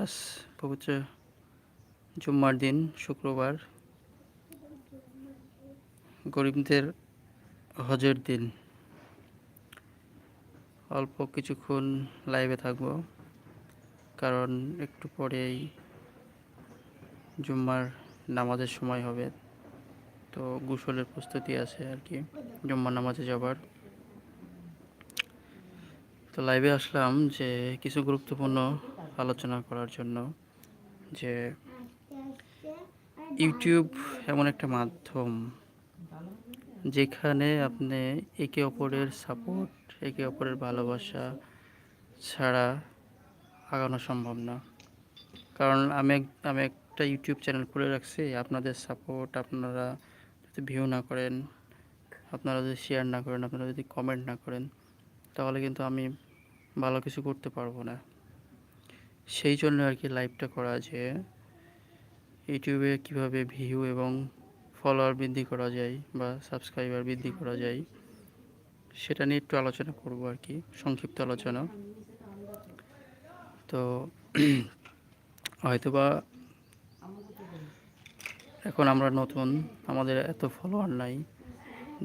Plus পবিত্র জুম্মার দিন, শুক্রবার। গরিবদের হজের দিন। অল্প কিছুক্ষণ লাইভে থাকব, কারণ একটু পরেই জুম্মার নামাজের সময় হবে। তো গোসলের প্রস্তুতি আছে আর কি, জুম্মার নামাজে যাবার। তো লাইভে আসলাম যে কিছু গুরুত্বপূর্ণ আলোচনা করার জন্য যে ইউটিউব এমন একটা মাধ্যম যেখানে আপনি একে অপরের সাপোর্ট, একে অপরের ভালোবাসা ছাড়া আগানো সম্ভব না। কারণ আমি আমি একটা ইউটিউব চ্যানেল খুলে রাখছি, আপনাদের সাপোর্ট আপনারা যদি ভিউ না করেন, আপনারা যদি শেয়ার না করেন, আপনারা যদি কমেন্ট না করেন, তাহলে কিন্তু আমি ভালো কিছু করতে পারব না। সেই জন্য আর কি লাইভটা করা যে ইউটিউবে কীভাবে ভিউ এবং ফলোয়ার বৃদ্ধি করা যায় বা সাবস্ক্রাইবার বৃদ্ধি করা যায়, সেটা নিয়ে একটু আলোচনা করব আর কি, সংক্ষিপ্ত আলোচনা। তো হয়তোবা এখন আমরা নতুন, আমাদের এত ফলোয়ার নাই,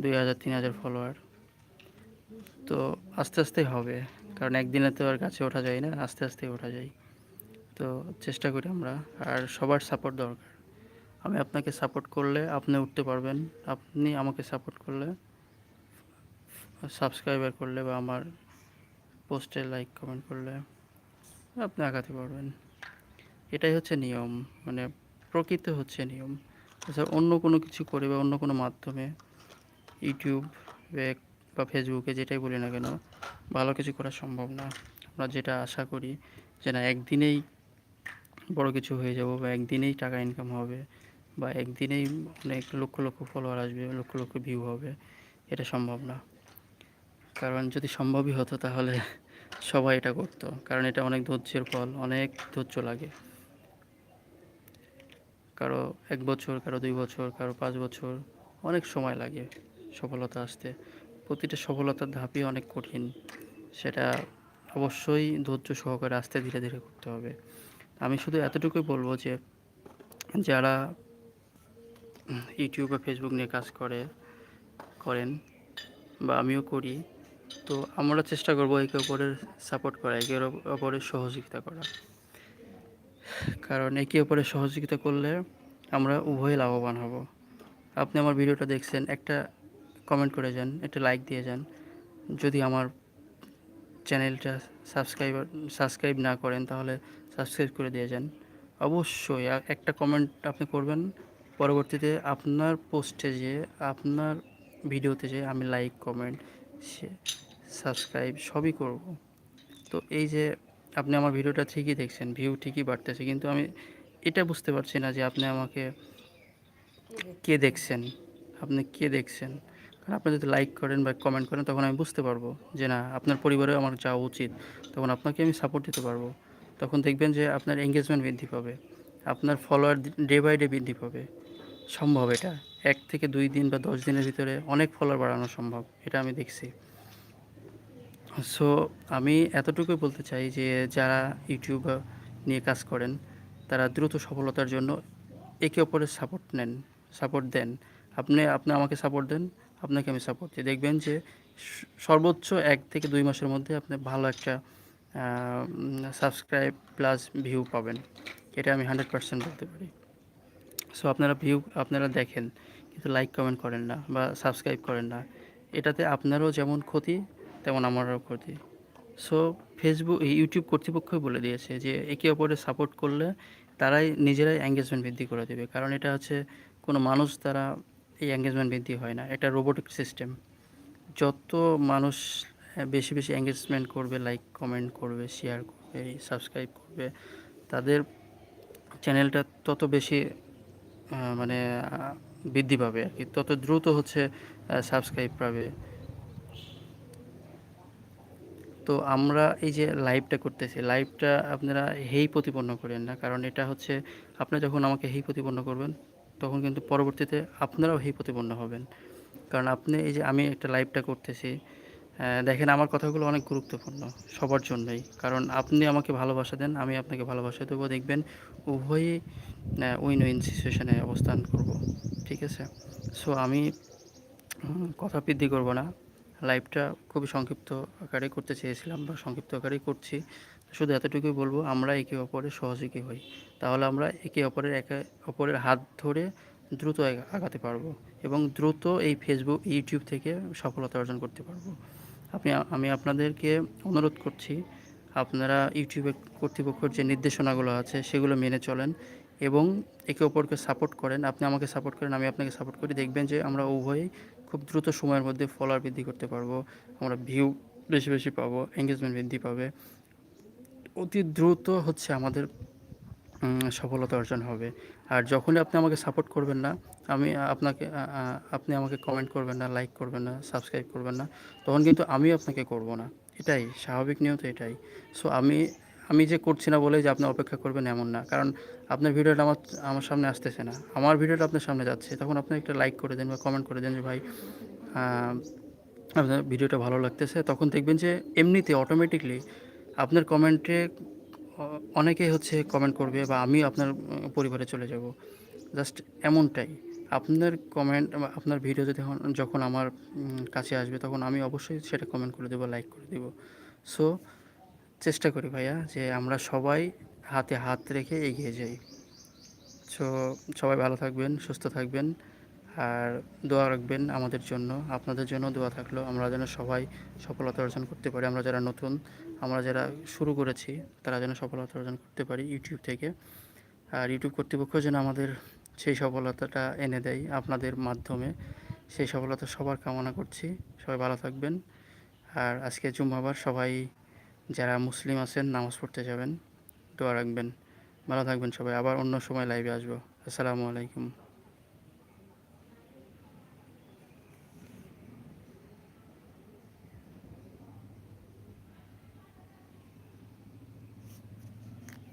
দুই হাজার, তিন হাজার ফলোয়ার তো আস্তে আস্তে হবে, কারণ একদিনে তো আর কাছে ওঠা যায় না, আস্তে আস্তে ওঠা যায়। তো চেষ্টা করি আমরা। আর সবার সাপোর্ট দরকার। আমি আপনাকে সাপোর্ট করলে আপনি উঠতে পারবেন। আপনি আমাকে সাপোর্ট করলে সাবস্ক্রাইবার করলে বা আমার পোস্টে লাইক কমেন্ট করলে আপনি আগাতে পারবেন। এটাই হচ্ছে নিয়ম। মানে প্রকৃত হচ্ছে নিয়ম। আচ্ছা অন্য কোনো কিছু করে বা অন্য কোনো মাধ্যমে ইউটিউব বা ফেসবুকে যেটাই বলি না কেন, ভালো কিছু করা সম্ভব না। আমরা যেটা আশা করি যে না একদিনেই বড় কিছু হয়ে যাব বা একদিনেই টাকা ইনকাম হবে বা একদিনেই অনেক লক্ষ লক্ষ ফলোয়ার আসবে, লক্ষ লক্ষ ভিউ হবে, এটা সম্ভব না। কারণ যদি সম্ভবই হতো তাহলে সবাই এটা করতো, কারণ এটা অনেক ধৈর্যের ফল, অনেক ধৈর্য লাগে। কারও এক বছর, কারও দুই বছর, কারও পাঁচ বছর, অনেক সময় লাগে সফলতা আসতে। প্রতিটা সফলতার ধাপই অনেক কঠিন, সেটা অবশ্যই ধৈর্য সহকারে আস্তে ধীরে ধীরে করতে হবে। আমি শুধু এতটুকুই বলব যে যারা ইউটিউব বা ফেসবুক নিয়ে কাজ করে, করেন বা আমিও করি, তো আমরা চেষ্টা করব একে অপরের সাপোর্ট করা, একে অপরের সহযোগিতা করা। কারণ একে অপরের সহযোগিতা করলে আমরা উভয়ে লাভবান হব। আপনি আমার ভিডিওটা দেখছেন, একটা কমেন্ট করে যান, একটা লাইক দিয়ে যান। যদি আমার চ্যানেলটা সাবস্ক্রাইবার সাবস্ক্রাইব না করেন, তাহলে সাবস্ক্রাইব করে দিয়ে যান। অবশ্যই একটা কমেন্ট আপনি করবেন। পরবর্তীতে আপনার পোস্টে যে আপনার ভিডিওতে যে আমি লাইক কমেন্ট সাবস্ক্রাইব সবই করব। তো এই যে আপনি আমার ভিডিওটা ঠিকই দেখছেন ভিউ ঠিকই বাড়তেছে, কিন্তু আমি এটা বুঝতে পারছি না যে আপনি আমাকে কে দেখছেন? আপনি কে দেখছেন? কারণ আপনি যদি লাইক করেন বা কমেন্ট করেন, তখন আমি বুঝতে পারব যে না, আপনার পরিবারে আমার যাওয়া উচিত। তখন আপনাকে আমি সাপোর্ট দিতে পারব। তখন দেখবেন যে আপনার এঙ্গেজমেন্ট বৃদ্ধি পাবে। আপনার ফলোয়ার ডে বাই ডে বৃদ্ধি পাবে। সম্ভব এটা। এক থেকে দুই দিন বা দশ দিনের ভিতরে অনেক ফলোয়ার বাড়ানো সম্ভব, এটা আমি দেখছি। সো আমি এতটুকুই বলতে চাই যে যারা ইউটিউব নিয়ে কাজ করেন, তারা দ্রুত সফলতার জন্য একে অপরের সাপোর্ট নেন সাপোর্ট দেন। আপনি আপনি আমাকে সাপোর্ট দেন, আপনাকে আমি সাপোর্ট দিই। দেখবেন যে সর্বোচ্চ এক থেকে দুই মাসের মধ্যে আপনি ভালো একটা সাবস্ক্রাইব প্লাস ভিউ পাবেন। এটা আমি হান্ড্রেড পার্সেন্ট বলতে পারি। সো আপনারা ভিউ আপনারা দেখেন, কিন্তু লাইক কমেন্ট করেন না বা সাবস্ক্রাইব করেন না। এটাতে আপনারও যেমন ক্ষতি, তেমন আমারও ক্ষতি। সো ফেসবুক ইউটিউব কর্তৃপক্ষই বলে দিয়েছে যে, একে অপরের সাপোর্ট করলে তারাই নিজেরাই এঙ্গেজমেন্ট বৃদ্ধি করে দেবে। কারণ এটা হচ্ছে, কোনো মানুষ দ্বারা এই এঙ্গেজমেন্ট বৃদ্ধি হয় না। এটা রোবোটিক সিস্টেম যত মানুষ বেশি বেশি এঙ্গেজমেন্ট করবে লাইক কমেন্ট করবে শেয়ার করবে সাবস্ক্রাইব করবে। তাদের চ্যানেলটা তত বেশি মানে বৃদ্ধি পাবে আর কি। তত দ্রুত হচ্ছে সাবস্ক্রাইব পাবে। তো আমরা এই যে লাইভটা করতেছি লাইভটা আপনারা হেই প্রতিপন্ন করেন না, কারণ এটা হচ্ছে, আপনি যখন আমাকে হেই প্রতিপন্ন করবেন, তখন কিন্তু পরবর্তীতে আপনারাও হেই প্রতিপন্ন হবেন। কারণ আপনি এই যে আমি একটা লাইভটা করতেছি দেখেন আমার কথাগুলো অনেক গুরুত্বপূর্ণ সবার জন্যই। কারণ আপনি আমাকে ভালোবাসা দেন, আমি আপনাকে ভালোবাসা দেবো। দেখবেন উভয়ই উইন উইন সিচুয়েশনে অবস্থান করব, ঠিক আছে? সো আমি কথা বৃদ্ধি করব না। লাইভটা খুবই সংক্ষিপ্ত আকারে করতে চেয়েছিলাম বা সংক্ষিপ্ত আকারেই করছি। শুধু এতটুকুই বলব, আমরা একে অপরের সহযোগী হই। তাহলে আমরা একে অপরের একে অপরের হাত ধরে দ্রুত আগাতে পারব এবং দ্রুত এই ফেসবুক ইউটিউব থেকে সফলতা অর্জন করতে পারব। আপনি, আমি আপনাদেরকে অনুরোধ করছি, আপনারা ইউটিউবে কর্তৃপক্ষের যে নির্দেশনাগুলো আছে, সেগুলো মেনে চলেন এবং একে অপরকে সাপোর্ট করেন। আপনি আমাকে সাপোর্ট করেন, আমি আপনাকে সাপোর্ট করি। দেখবেন যে আমরা উভয়ই খুব দ্রুত সময়ের মধ্যে ফলোয়ার বৃদ্ধি করতে পারব, আমরা ভিউ বেশি বেশি পাবো এঙ্গেজমেন্ট বৃদ্ধি পাবে। অতি দ্রুত হচ্ছে আমাদের সফলতা অর্জন হবে। আর যখনই আপনি আমাকে সাপোর্ট করবেন না, আমি আপনাকে আপনি আমাকে কমেন্ট করবেন না লাইক করবেন না সাবস্ক্রাইব করবেন না, তখন কিন্তু আমি আপনাকে করব না। এটাই, স্বাভাবিক নিয়ম তো এটাই। সো আমি আমি যে করছি না বলে যে আপনি অপেক্ষা করবেন এমন না। কারণ আপনার ভিডিওটা আমার আমার সামনে আসতেছে না। আমার ভিডিওটা আপনার সামনে যাচ্ছে। তখন আপনি একটা লাইক করে দেন বা কমেন্ট করে দেন যে, ভাই আপনার ভিডিওটা ভালো লাগতেছে। তখন দেখবেন যে, এমনিতে অটোমেটিকলি আপনার কমেন্টে অনেকেই হচ্ছে কমেন্ট করবে বা আমি আপনার পরিবারে চলে যাব। জাস্ট এমনটাই। আপনার কমেন্ট আপনার ভিডিও যদি যখন- যখন আমার কাছে আসবে তখন আমি অবশ্যই সেটা কমেন্ট করে দেবো লাইক করে দেবো। সো চেষ্টা করি ভাইয়া যে আমরা সবাই হাতে হাত রেখে এগিয়ে যাই। সো সবাই ভালো থাকবেন, সুস্থ থাকবেন। আর দোয়া রাখবেন আমাদের জন্য, আপনাদের জন্য দোয়া থাকল। আমরা যেন সবাই সফলতা অর্জন করতে পারি। আমরা যারা নতুন, আমরা যারা শুরু করেছি, তারা যেন সফলতা অর্জন করতে পারি ইউটিউব থেকে। আর ইউটিউব কর্তৃপক্ষ যেন আমাদের সেই সফলতাটা এনে দেয় আপনাদের মাধ্যমে। সেই সফলতা সবার কামনা করছি। সবাই ভালো থাকবেন। আর আজকে জুম্মাবার সবাই যারা মুসলিম আছেন, নামাজ পড়তে যাবেন, দোয়া রাখবেন। ভালো থাকবেন সবাই। আবার অন্য সময় লাইভে আসব। আসসালামু আলাইকুম।